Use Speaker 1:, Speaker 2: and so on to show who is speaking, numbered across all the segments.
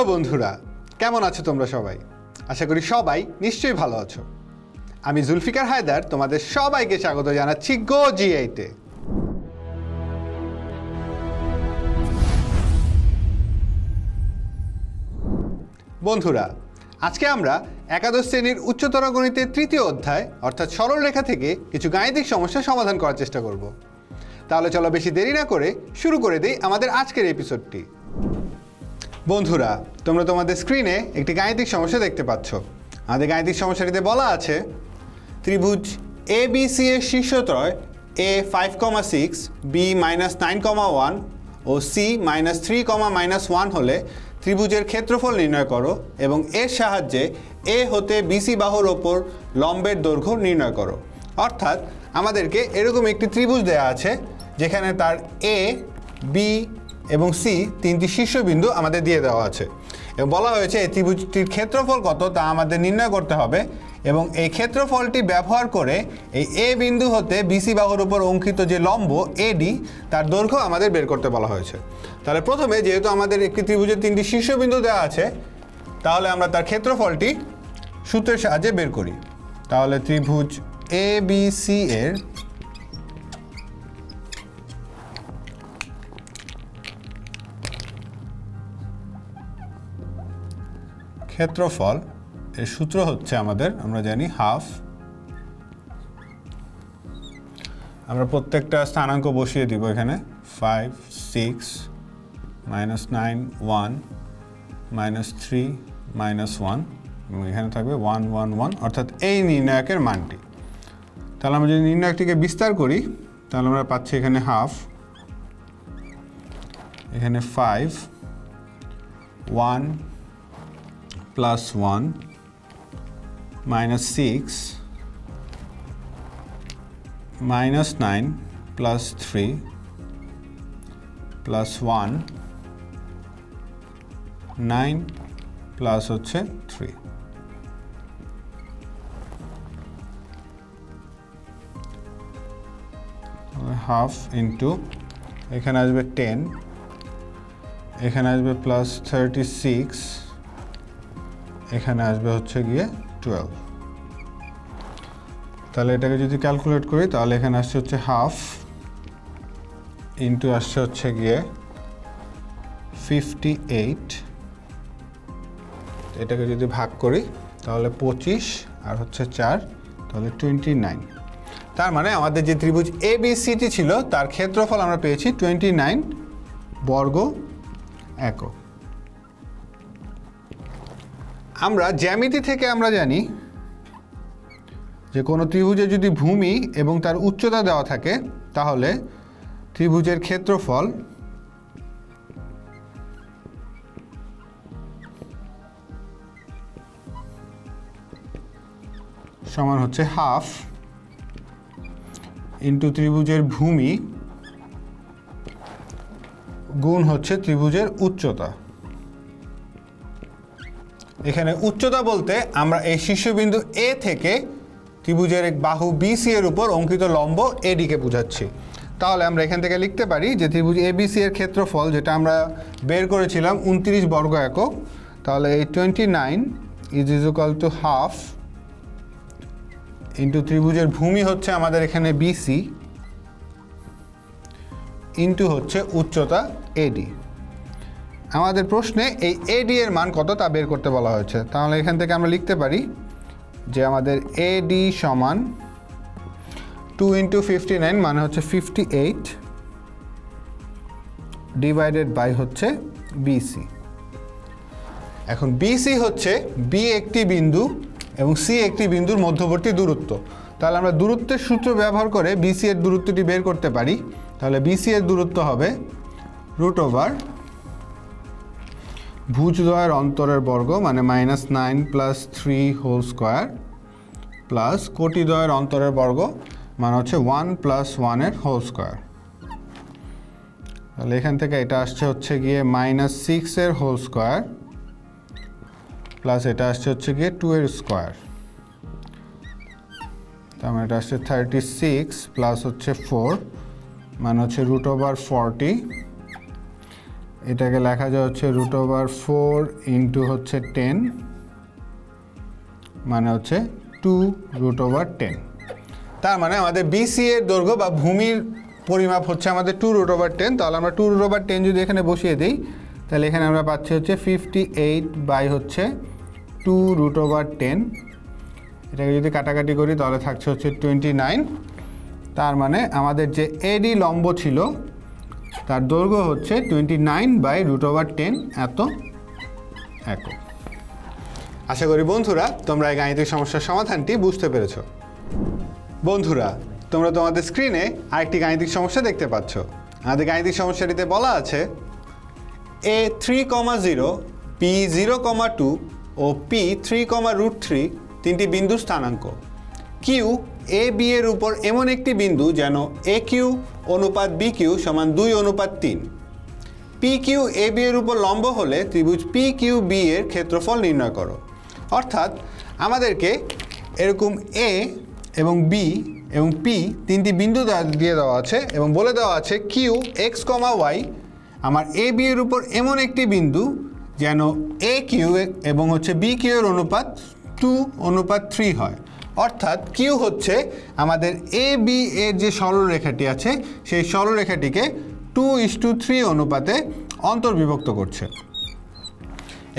Speaker 1: Hello বন্ধুরা, কেমন আছো তোমরা সবাই? আশা করি সবাই নিশ্চয়ই ভালো আছো। আমি জুলফিকার হায়দার, তোমাদের সবাইকে স্বাগত জানাচ্ছি গো জি এইটে বন্ধুরা, আজকে আমরা একাদশ শ্রেণির উচ্চতর গণিতের তৃতীয় অধ্যায়, অর্থাৎ সরল রেখা থেকে কিছু গাণিতিক সমস্যা সমাধান করার চেষ্টা করব। তাহলে চলো বেশি দেরি না করে শুরু করে দিই আমাদের আজকের এপিসোডটি বন্ধুরা, তোমরা তোমাদের স্ক্রিনে একটি গাণিতিক সমস্যা দেখতে পাচ্ছ। আমাদের গাণিতিক সমস্যাটিতে বলা আছে, ত্রিভুজ এ বি সি এর শীর্ষত্রয় A five comma six B minus nine comma one O C minus three comma minus one হলে ত্রিভুজের ক্ষেত্রফল নির্ণয় করো এবং এর সাহায্যে এ হতে বিসি বাহুর ওপর লম্বের দৈর্ঘ্য নির্ণয় করো। অর্থাৎ আমাদেরকে এরকম একটি ত্রিভুজ দেওয়া আছে, যেখানে তার এ বি এবং সি তিনটি শীর্ষবিন্দু আমাদের দিয়ে দেওয়া আছে। এবং বলা হয়েছে এই ত্রিভুজটির ক্ষেত্রফল কত তা আমাদের নির্ণয় করতে হবে। এবং এই ক্ষেত্রফলটি ব্যবহার করে এই এ বিন্দু হতে বিসি বাহুর উপর অঙ্কিত যে লম্ব এডি তার দৈর্ঘ্য আমাদের বের করতে বলা হয়েছে। তাহলে প্রথমে যেহেতু আমাদের একটি ত্রিভুজের তিনটি শীর্ষবিন্দু দেওয়া আছে, তাহলে আমরা তার ক্ষেত্রফলটি সূত্রের সাহায্যে বের করি। তাহলে ত্রিভুজ এ বি সি এর ক্ষেত্রফল, এর সূত্র হচ্ছে আমাদের, আমরা জানি হাফ। আমরা প্রত্যেকটা স্থানাঙ্ক বসিয়ে দিব এখানে। Five six minus nine one minus three minus one এবং এখানে থাকবে ওয়ান ওয়ান ওয়ান অর্থাৎ এই নির্ণায়কের মানটি। তাহলে আমরা যদি নির্ণায়কটিকে বিস্তার করি, তাহলে আমরা পাচ্ছি এখানে হাফ এখানে five one plus 1 minus 6 minus 9 plus 3 plus 1 9 plus হচ্ছে 3 হাফ ইন্টু এখানে আসবে টেন এখানে আসবে প্লাস থার্টি সিক্স এখানে আসবে হচ্ছে গিয়ে টুয়েলভ তাহলে এটাকে যদি ক্যালকুলেট করি, তাহলে এখানে আসছে হচ্ছে হাফ ইন্টু আসছে হচ্ছে গিয়ে ফিফটি এইট এটাকে যদি ভাগ করি, তাহলে পঁচিশ আর হচ্ছে চার, তাহলে টোয়েন্টি নাইন তার মানে আমাদের যে ত্রিভুজ এ ছিল, তার ক্ষেত্রফল আমরা পেয়েছি টোয়েন্টি নাইন বর্গ একক। আমরা জ্যামিতি থেকে আমরা জানি যে কোনো ত্রিভুজে যদি ভূমি এবং তার উচ্চতা দেওয়া থাকে, তাহলে ত্রিভুজের ক্ষেত্রফল সমান হচ্ছে হাফ ইন্টু ত্রিভুজের ভূমি গুণ হচ্ছে ত্রিভুজের উচ্চতা। এখানে উচ্চতা বলতে আমরা এই শীর্ষবিন্দু এ থেকে ত্রিভুজের এক বাহু বিসি এর উপর অঙ্কিত লম্ব এডিকে বোঝাচ্ছি। তাহলে আমরা এখান থেকে লিখতে পারি যে ত্রিভুজ এ এবিসি এর ক্ষেত্রফল যেটা আমরা বের করেছিলাম উনত্রিশ বর্গ একক, তাহলে এই twenty nine is equal to half into ত্রিভুজের ভূমি হচ্ছে আমাদের এখানে বিসি ইন্টু হচ্ছে উচ্চতা এডি আমাদের প্রশ্নে এই এডি এর মান কত তা বের করতে বলা হয়েছে? তাহলে এখান থেকে আমরা লিখতে পারি যে আমাদের এডি সমান টু ইন্টু ফিফটি নাইন মানে হচ্ছে ফিফটি এইট ডিভাইডেড বাই হচ্ছে বিসি এখন বিসি হচ্ছে বি একটি বিন্দু এবং সি একটি বিন্দুর মধ্যবর্তী দূরত্ব। তাহলে আমরা দূরত্বের সূত্র ব্যবহার করে বিসি এর দূরত্বটি বের করতে পারি। তাহলে বিসি এর দূরত্ব হবে রুট ওভার ভুজদ্বয়ের অন্তরের বর্গ মানে minus nine plus three whole square plus কোটিদ্বয়ের অন্তরের বর্গ মানে হচ্ছে ওয়ান প্লাস ওয়ানের হোল স্কোয়ার তাহলে এখান থেকে এটা আসছে হচ্ছে গিয়ে মাইনাস সিক্সের হোল স্কোয়ার প্লাস এটা আসছে হচ্ছে গিয়ে টু এর স্কোয়ার তার মানে এটা আসছে থার্টি সিক্স প্লাস হচ্ছে ফোর মানে হচ্ছে রুট ওভার ফর্টি এটাকে লেখা যায় হচ্ছে রুট ওভার ফোর ইন্টু হচ্ছে টেন মানে হচ্ছে টু রুট ওভার টেন তার মানে আমাদের বিসি এর দৈর্ঘ্য বা ভূমির পরিমাপ হচ্ছে আমাদের টু রুট ওভার টেন তাহলে আমরা টু রুট ওভার টেন যদি এখানে বসিয়ে দিই, তাহলে এখানে আমরা পাচ্ছি হচ্ছে ফিফটি এইট বাই হচ্ছে টু রুট ওভার টেন এটাকে যদি কাটাকাটি করি, তাহলে থাকছে হচ্ছে টোয়েন্টি নাইন তার মানে আমাদের যে এডি লম্ব ছিল তার দৈর্ঘ্য হচ্ছে twenty nine by root over ten এত একক। আশা করি বন্ধুরা, তোমরা এই গাণিতিক সমস্যার সমাধানটি বুঝতে পেরেছ। বন্ধুরা, তোমরা তোমাদের স্ক্রিনে আরেকটি গাণিতিক সমস্যা দেখতে পাচ্ছ। আমাদের গাণিতিক সমস্যাটিতে বলা আছে A three comma zero P zero comma two O P three comma root three তিনটি বিন্দু স্থানাঙ্ক। কিউ এ বি এর উপর এমন একটি বিন্দু যেন এ কিউ অনুপাত বি কিউ সমান দুই অনুপাত তিন। পি কিউ এ বি এর উপর লম্ব হলে ত্রিভুজ পি কিউ বি এর ক্ষেত্রফল নির্ণয় করো। অর্থাৎ আমাদেরকে এরকম এ এবং বি এবং পি তিনটি বিন্দু দিয়ে দেওয়া আছে এবং বলে দেওয়া আছে কিউ এক্স কমা ওয়াই আমার এ বি এর উপর এমন একটি বিন্দু যেন এ কিউ এবং হচ্ছে বি কিউ এর অনুপাত টু অনুপাত থ্রি হয়। অর্থাৎ কিউ হচ্ছে আমাদের এ বি এর যে সরলরেখাটি আছে, সেই সরলরেখাটিকে টু ইস টু থ্রি অনুপাতে অন্তর্বিভক্ত করছে।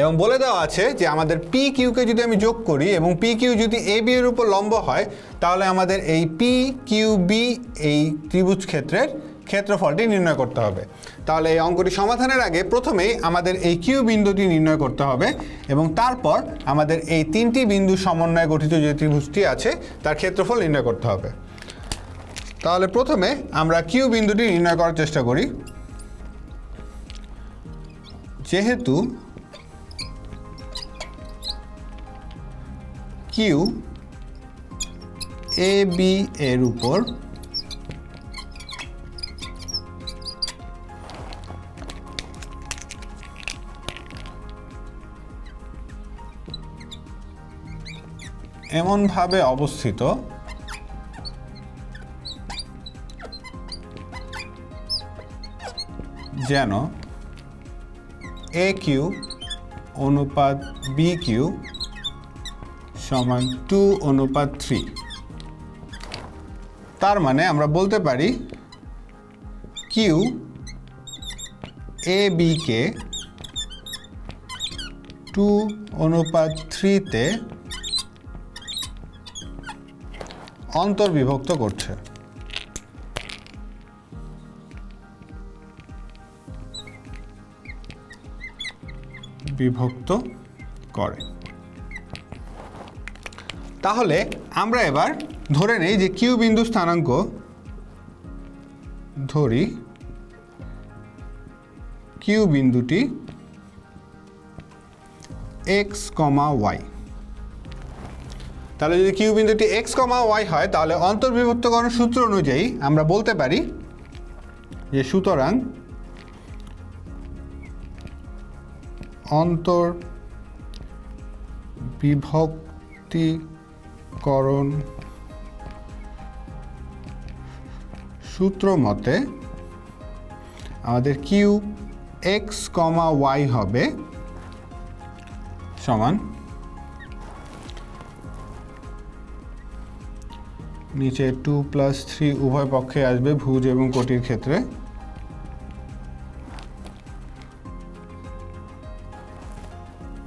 Speaker 1: এবং বলে দেওয়া আছে যে আমাদের পি কিউকে যদি আমি যোগ করি এবং পি কিউ যদি এ বি এর উপর লম্ব হয়, তাহলে আমাদের এই পি কিউ বি এই ত্রিভুজ ক্ষেত্রের ক্ষেত্রফলটি নির্ণয় করতে হবে। তাহলে এই অঙ্কটি সমাধানের আগে প্রথমেই আমাদের এই কিউ বিন্দুটি নির্ণয় করতে হবে এবং তারপর আমাদের এই তিনটি বিন্দু সমন্বয়ে গঠিত যে ত্রিভুজটি আছে, তার ক্ষেত্রফল নির্ণয় করতে হবে। তাহলে প্রথমে আমরা কিউ বিন্দুটি নির্ণয় করার চেষ্টা করি। যেহেতু কিউ এ বি এর উপর এমনভাবে অবস্থিত যেন এ কিউ অনুপাত বি কিউ সমান টু অনুপাত থ্রি। তার মানে আমরা বলতে পারি কিউ এ বিকে টু অনুপাত থ্রিতে অন্তর্বিভক্ত করছে। বিভক্ত করে। তাহলে আমরা এবার ধরে নেই যে কিউ বিন্দু স্থানাঙ্ক ধরি কিউ বিন্দুটি এক্স কমা ওয়াই। তাহলে যদি কিউ বিন্দুটি এক্স কমা ওয়াই হয়, তাহলে অন্তর্বিভক্তকরণ সূত্র অনুযায়ী আমরা বলতে পারি যে সুতরাং অন্তর বিভক্তিকরণ সূত্র মতে আমাদের কিউ এক্স কমা ওয়াই হবে সমান নিচে টু প্লাস থ্রি উভয় পক্ষে আসবে ভুজ এবং কোটির ক্ষেত্রে।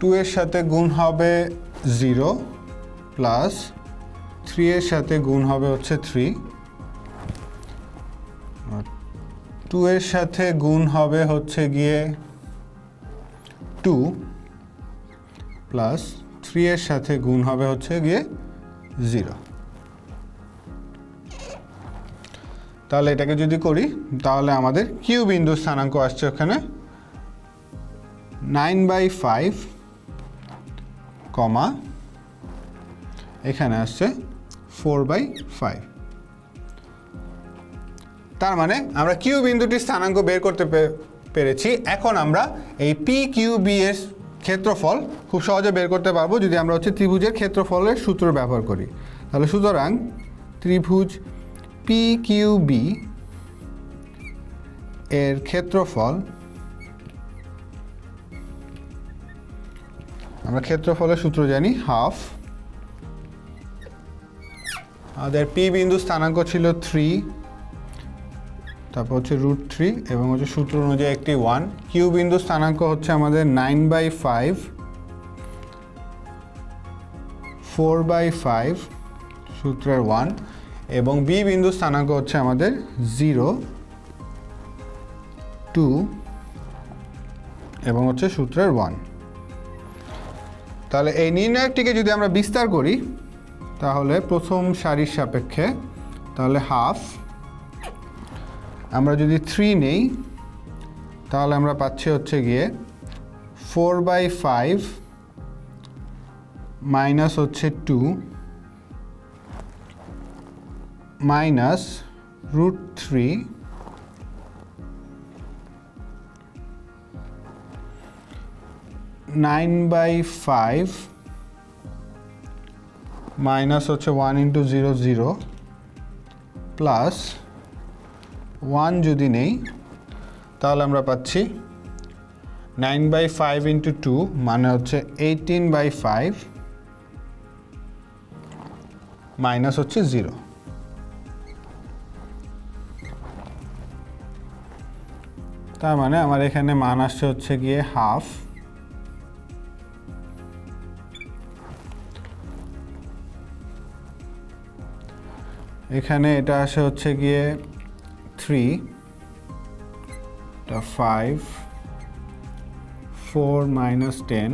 Speaker 1: টু এর সাথে গুণ হবে জিরো প্লাস থ্রি এর সাথে গুণ হবে হচ্ছে থ্রি টু এর সাথে গুণ হবে হচ্ছে গিয়ে টু প্লাস থ্রি এর সাথে গুণ হবে হচ্ছে গিয়ে জিরো তাহলে এটাকে যদি করি, তাহলে আমাদের কিউ বিন্দু স্থানাঙ্ক আসছে ওখানে নাইন বাই ফাইভ কমা এখানে আসছে ফোর বাই ফাইভ তার মানে আমরা কিউ বিন্দুটির স্থানাঙ্ক বের করতে পেরেছি। এখন আমরা এই পি কিউ বি এর ক্ষেত্রফল খুব সহজে বের করতে পারব যদি আমরা হচ্ছে ত্রিভুজের ক্ষেত্রফলের সূত্র ব্যবহার করি। তাহলে সুতরাং ত্রিভুজ পি কিউ এর ক্ষেত্রফল, আমরা ক্ষেত্রফলের সূত্র জানি, হাফ। আমাদের পি বিন্দু স্থানাঙ্ক ছিল থ্রি তারপর হচ্ছে রুট থ্রি এবং হচ্ছে সূত্র অনুযায়ী একটি ওয়ান কিউ বিন্দু স্থানাঙ্ক হচ্ছে আমাদের nine by five four by five সূত্রের ওয়ান এবং বি বিন্দু স্থানাঙ্ক হচ্ছে আমাদের জিরো, টু, এবং হচ্ছে সূত্রের ওয়ান। তাহলে এই নির্ণায়কটিকে যদি আমরা বিস্তার করি, তাহলে প্রথম সারির সাপেক্ষে তাহলে হাফ, আমরা যদি থ্রি নেই, তাহলে আমরা পাচ্ছি হচ্ছে গিয়ে ফোর বাই ফাইভ মাইনাস হচ্ছে two minus root three nine by five minus হচ্ছে one into zero zero plus one যদি নেই, তাহলে আমরা পাচ্ছি nine by five into two মানে হচ্ছে এইটিন বাই ফাইভ মাইনাস হচ্ছে জিরো তার মানে আমার এখানে মান আসছে হচ্ছে গিয়ে হাফ। এখানে এটা আসে হচ্ছে গিয়ে three five four minus ten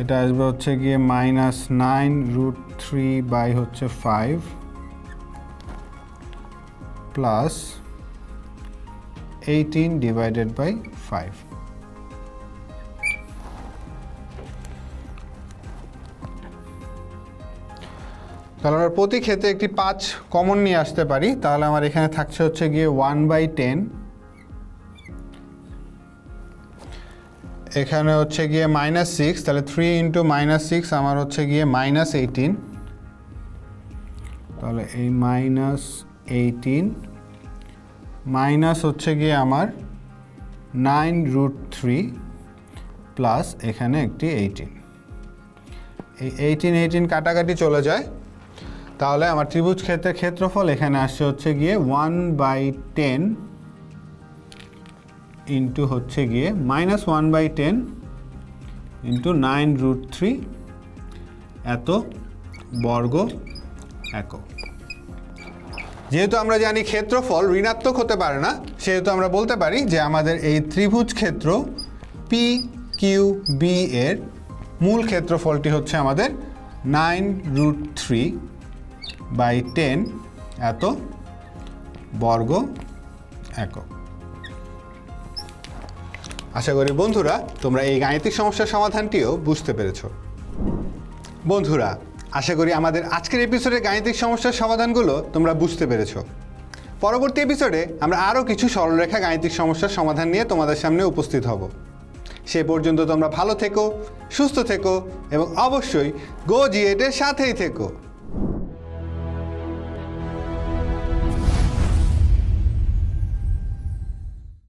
Speaker 1: এটা আসবে হচ্ছে গিয়ে minus nine root three by হচ্ছে five plus eighteen divided by five তাহলে আমরা প্রতি ক্ষেত্রে একটি পাঁচ কমন নিয়ে আসতে পারি। তাহলে আমার এখানে থাকছে হচ্ছে গিয়ে ওয়ান বাই টেন এখানে হচ্ছে গিয়ে মাইনাস সিক্স তাহলে থ্রি ইন্টু মাইনাস সিক্স আমার হচ্ছে গিয়ে মাইনাস এইটিন তাহলে এই মাইনাস এইটিন মাইনাস হচ্ছে গিয়ে আমার নাইন রুট থ্রি প্লাস এখানে একটি এইটিন। এই এইটিন এইটিন কাটাকাটি চলে যায়। তাহলে আমার ত্রিভুজ ক্ষেত্রের ক্ষেত্রফল এখানে আসছে হচ্ছে গিয়ে ওয়ান বাই টেন ইন্টু হচ্ছে গিয়ে minus one by ten into nine root three এত বর্গ একক। যেহেতু আমরা জানি ক্ষেত্রফল ঋণাত্মক হতে পারে না, সেহেতু আমরা বলতে পারি যে আমাদের এই ত্রিভুজ ক্ষেত্র পি কিউ বি এর মূল ক্ষেত্রফলটি হচ্ছে আমাদের nine root three by ten এত বর্গ একক। আশা করি বন্ধুরা, তোমরা এই গাণিতিক সমস্যার সমাধানটিও বুঝতে পেরেছ। বন্ধুরা আশা করি আমাদের আজকের এপিসোডে গাণিতিক সমস্যার সমাধানগুলো তোমরা বুঝতে পেরেছ। পরবর্তী এপিসোডে আমরা আরও কিছু সরলরেখা গাণিতিক সমস্যার সমাধান নিয়ে তোমাদের সামনে উপস্থিত হব। সে পর্যন্ত তোমরা ভালো থেকো, সুস্থ থেকো এবং অবশ্যই গো জিএটের সাথেই থেকো।